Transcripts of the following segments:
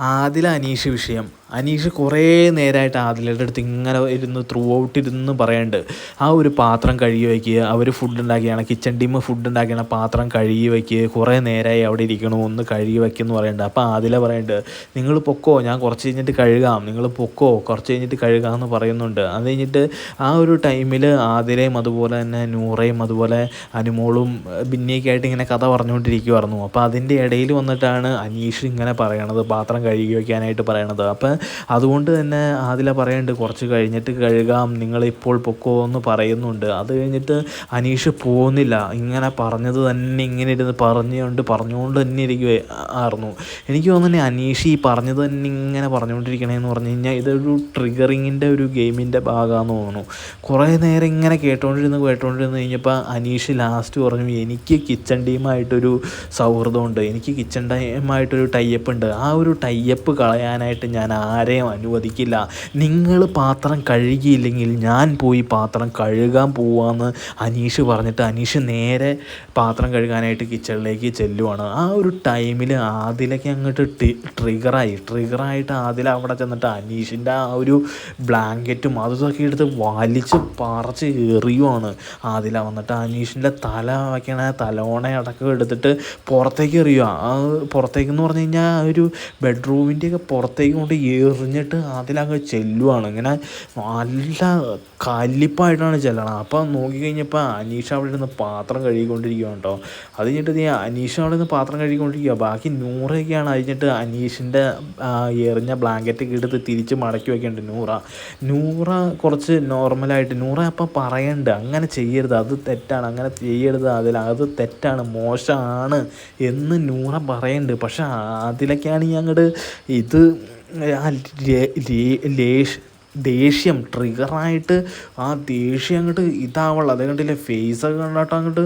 ആദില അനീഷ് വിഷയം. അനീഷ് കുറേ നേരമായിട്ട് ആദിലയുടെ അടുത്ത് ഇങ്ങനെ ഇരുന്ന് ത്രൂ ഔട്ട് ഇരുന്ന് പറയുന്നുണ്ട് ആ ഒരു പാത്രം കഴുകി വയ്ക്കുക അവർ ഫുഡ് ഉണ്ടാക്കിയാണ് കിച്ചൺ ടീം ഫുഡ് ഉണ്ടാക്കിയാണ് പാത്രം കഴുകി വയ്ക്കുക കുറേ നേരമായി അവിടെ ഇരിക്കണു ഒന്ന് കഴുകി വയ്ക്കുമെന്ന് പറയുന്നുണ്ട് അപ്പോൾ ആദില പറയുന്നുണ്ട് നിങ്ങൾ പൊക്കോ ഞാൻ കുറച്ച് കഴിഞ്ഞിട്ട് കഴുകാം നിങ്ങൾ പൊക്കോ കുറച്ച് കഴിഞ്ഞിട്ട് കഴുകാം എന്ന് പറയുന്നുണ്ട്. അത് കഴിഞ്ഞിട്ട് ആ ഒരു ടൈമിൽ ആദിലയും അതുപോലെ തന്നെ നൂറയും അതുപോലെ അനുമോളും ബിന്നിയൊക്കെ ആയിട്ട് ഇങ്ങനെ കഥ പറഞ്ഞുകൊണ്ടിരിക്കുമായിരുന്നു അപ്പോൾ അതിന്റെ ഇടയിൽ വന്നിട്ടാണ് അനീഷ് ഇങ്ങനെ പറയണത് പാത്രം കഴുകി വയ്ക്കാനായിട്ട് പറയണത്. അപ്പം അതുകൊണ്ട് തന്നെ ആദില പറയുന്നുണ്ട് കുറച്ച് കഴിഞ്ഞിട്ട് കഴുകാം നിങ്ങളിപ്പോൾ പൊക്കോ എന്ന് പറയുന്നുണ്ട്. അത് കഴിഞ്ഞിട്ട് അനീഷ് പോകുന്നില്ല. ഇങ്ങനെ പറഞ്ഞത് തന്നെ ഇങ്ങനെ ഇരുന്ന് പറഞ്ഞുകൊണ്ട് പറഞ്ഞുകൊണ്ട് തന്നെ ഇരിക്കുക ആയിരുന്നു എനിക്ക് തോന്നുന്നു അനീഷ് ഈ പറഞ്ഞത് തന്നെ ഇങ്ങനെ പറഞ്ഞുകൊണ്ടിരിക്കണേന്ന് പറഞ്ഞു കഴിഞ്ഞാൽ ഇതൊരു ട്രിഗറിങ്ങിന്റെ ഒരു ഗെയിമിന്റെ ഭാഗമാണെന്ന് തോന്നുന്നു. കുറേ നേരം ഇങ്ങനെ കേട്ടോണ്ടിരുന്ന് കേട്ടോണ്ടിരുന്ന് കഴിഞ്ഞപ്പോൾ അനീഷ് ലാസ്റ്റ് പറഞ്ഞു എനിക്ക് കിച്ചൺ ടീമായിട്ടൊരു സൗഹൃദമുണ്ട്. എനിക്ക് കിച്ചൺ ടൈമായിട്ടൊരു ടൈപ്പ് ഉണ്ട്. ആ ഒരു ടൈപ്പ് കളയാനായിട്ട് ഞാൻ ആരെയും അനുവദിക്കില്ല. നിങ്ങൾ പാത്രം കഴുകിയില്ലെങ്കിൽ ഞാൻ പോയി പാത്രം കഴുകാൻ പോവാന്ന് അനീഷ് പറഞ്ഞിട്ട് അനീഷ് നേരെ പാത്രം കഴുകാനായിട്ട് കിച്ചണിലേക്ക് ചെല്ലുവാണ്. ആ ഒരു ടൈമിൽ ആദിലൊക്കെ അങ്ങോട്ട് ട്രിഗറായി. ട്രിഗറായിട്ട് ആദില അവിടെ ചെന്നിട്ട് അനീഷിന്റെ ആ ഒരു ബ്ലാങ്കറ്റും അതൊക്കെ എടുത്ത് വലിച്ച് പറിച്ച് എറിയുവാണ്. ആദില വന്നിട്ട് അനീഷിന്റെ തല വയ്ക്കണ തലോണ അടക്കം എടുത്തിട്ട് പുറത്തേക്ക് എറിയുക ആ പുറത്തേക്ക് എന്ന് പറഞ്ഞു കഴിഞ്ഞാൽ ഒരു ബെഡ്റൂമിന്റെയൊക്കെ പുറത്തേക്ക് കൊണ്ട് എറിഞ്ഞിട്ട് അതിലങ്ങ് ചെല്ലുവാണ്. ഇങ്ങനെ നല്ല കല്ലിപ്പായിട്ടാണ് ചെല്ലണം അപ്പം നോക്കിക്കഴിഞ്ഞപ്പോൾ അനീഷ അവിടെ ഇരുന്ന് പാത്രം കഴുകിക്കൊണ്ടിരിക്കുകയാണ് കേട്ടോ. അത് കഴിഞ്ഞിട്ട് നീ അനീഷ അവിടെ നിന്ന് പാത്രം കഴുകിക്കൊണ്ടിരിക്കുക ബാക്കി നൂറയൊക്കെയാണ് കഴിഞ്ഞിട്ട് അനീഷിന്റെ എറിഞ്ഞ ബ്ലാങ്കറ്റൊക്കെ എടുത്ത് തിരിച്ച് മടക്കി വെക്കേണ്ട നൂറ. നൂറ കുറച്ച് നോർമലായിട്ട് നൂറ അപ്പം പറയണ്ട അങ്ങനെ ചെയ്യരുത് അത് തെറ്റാണ് അങ്ങനെ ചെയ്യരുത് അതിൽ അത് തെറ്റാണ് മോശമാണ് എന്ന് നൂറ പറയുന്നുണ്ട് പക്ഷേ അതിലൊക്കെയാണ് അങ്ങോട്ട് ഇത് ദേഷ്യം ട്രിഗറായിട്ട് ആ ദേഷ്യം അങ്ങോട്ട് ഇതാവുള്ളൂ അത് കണ്ടില്ലേ ഫേസൊക്കെ കണ്ടിട്ട് അങ്ങോട്ട്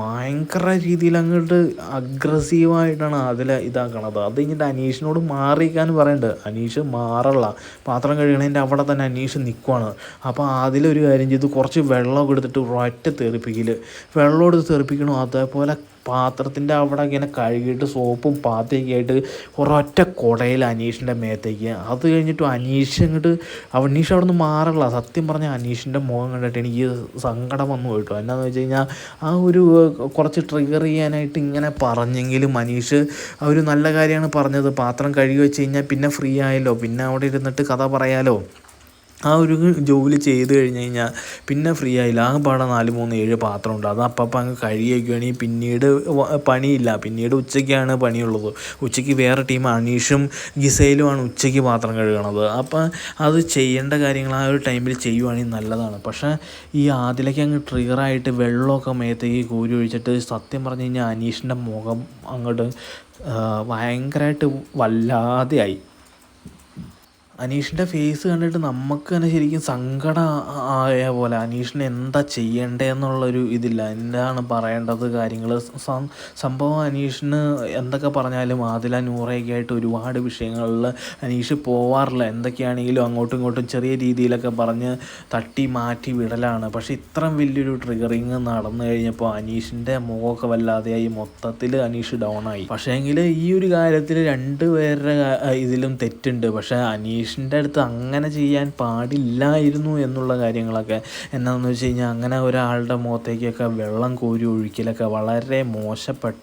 ഭയങ്കര രീതിയിൽ അങ്ങോട്ട് അഗ്രസീവായിട്ടാണ് അതിൽ ഇതാക്കണത്. അത് കഴിഞ്ഞിട്ട് അനീഷിനോട് മാറിക്കാൻ പറയുന്നുണ്ട് അനീഷ് മാറല്ല. പാത്രം കഴുകണതിന്റെ അവിടെ തന്നെ അനീഷ് നിൽക്കുവാണ് അപ്പോൾ അതിലൊരു കാര്യം ചെയ്ത്. കുറച്ച് വെള്ളമൊക്കെ എടുത്തിട്ട് ഒറ്റ തെറിപ്പിക്കൽ വെള്ളം എടുത്ത് തെറിപ്പിക്കണോ? അതേപോലെ പാത്രത്തിന്റെ അവിടെ ഇങ്ങനെ കഴുകിയിട്ട് സോപ്പും പാത്രയൊക്കെ ആയിട്ട് ഒരൊറ്റ കുടയിൽ അനീഷിന്റെ മേത്തേക്ക്. അത് കഴിഞ്ഞിട്ട് അനീഷ് അങ്ങോട്ട് അനീഷ് അവിടെ നിന്ന് മാറില്ല. സത്യം പറഞ്ഞാൽ അനീഷിന്റെ മുഖം കണ്ടിട്ട് എനിക്ക് സങ്കടം വന്നു പോയിട്ടോ എന്നാന്ന് വെച്ച് കഴിഞ്ഞാൽ ആ ഒരു കുറച്ച് ട്രിഗർ ചെയ്യാനായിട്ട് ഇങ്ങനെ പറഞ്ഞെങ്കിലും അനീഷ് ആ ഒരു നല്ല കാര്യമാണ് പറഞ്ഞത്. പാത്രം കഴുകി വെച്ച് കഴിഞ്ഞാൽ പിന്നെ ഫ്രീ ആയല്ലോ. പിന്നെ അവിടെ ഇരുന്നിട്ട് കഥ പറയാലോ. ആ ഒരു ജോലി ചെയ്ത് കഴിഞ്ഞ് കഴിഞ്ഞാൽ പിന്നെ ഫ്രീ ആയില്ല. ആ പാടെ നാല് മൂന്ന് ഏഴ് പാത്രം ഉണ്ട്. അത് അപ്പം അങ്ങ് കഴിയുകയാണെങ്കിൽ പിന്നീട് പണിയില്ല. പിന്നീട് ഉച്ചയ്ക്കാണ് പണിയുള്ളത്. ഉച്ചയ്ക്ക് വേറെ ടീം അനീഷും ഗിസയിലുമാണ് ഉച്ചയ്ക്ക് പാത്രം കഴുകണത്. അപ്പം അത് ചെയ്യേണ്ട കാര്യങ്ങൾ ആ ഒരു ടൈമിൽ ചെയ്യുവാണെങ്കിൽ നല്ലതാണ്. പക്ഷേ ഈ ആദ്യത്തിലേക്ക് അങ്ങ് ട്രിഗറായിട്ട് വെള്ളമൊക്കെ മേത്തേക്ക് കോരി ഒഴിച്ചിട്ട് സത്യം പറഞ്ഞു കഴിഞ്ഞാൽ അനീഷിന്റെ മുഖം അങ്ങോട്ട് ഭയങ്കരമായിട്ട് വല്ലാതെയായി. അനീഷിന്റെ ഫേസ് കണ്ടിട്ട് നമുക്ക് തന്നെ ശരിക്കും സങ്കടം ആയ പോലെ. അനീഷിന് എന്താ ചെയ്യേണ്ടതെന്നുള്ളൊരു ഇതില്ല. എന്താണ് പറയേണ്ടത് കാര്യങ്ങൾ സംഭവം അനീഷിന് എന്തൊക്കെ പറഞ്ഞാലും ആദില നൂറയൊക്കെ ആയിട്ട് ഒരുപാട് വിഷയങ്ങളിൽ അനീഷ് പോവാറില്ല. എന്തൊക്കെയാണെങ്കിലും അങ്ങോട്ടും ഇങ്ങോട്ടും ചെറിയ രീതിയിലൊക്കെ പറഞ്ഞ് തട്ടി മാറ്റി വിടലാണ്. പക്ഷെ ഇത്രയും വലിയൊരു ട്രിഗറിങ് നടന്നു കഴിഞ്ഞപ്പോൾ അനീഷിന്റെ മുഖമൊക്കെ വല്ലാതെയായി. മൊത്തത്തിൽ അനീഷ് ഡൗൺ ആയി. പക്ഷേ എങ്കിൽ ഈ ഒരു കാര്യത്തിൽ രണ്ട് പേരുടെ ഇതിലും തെറ്റുണ്ട്. പക്ഷേ അനീഷ് അനീഷിന്റെ അടുത്ത് അങ്ങനെ ചെയ്യാൻ പാടില്ലായിരുന്നു എന്നുള്ള കാര്യങ്ങളൊക്കെ. എന്താണെന്ന് വെച്ച് കഴിഞ്ഞാൽ അങ്ങനെ ഒരാളുടെ മുഖത്തേക്കൊക്കെ വെള്ളം കോരി ഒഴിക്കലൊക്കെ വളരെ മോശപ്പെട്ട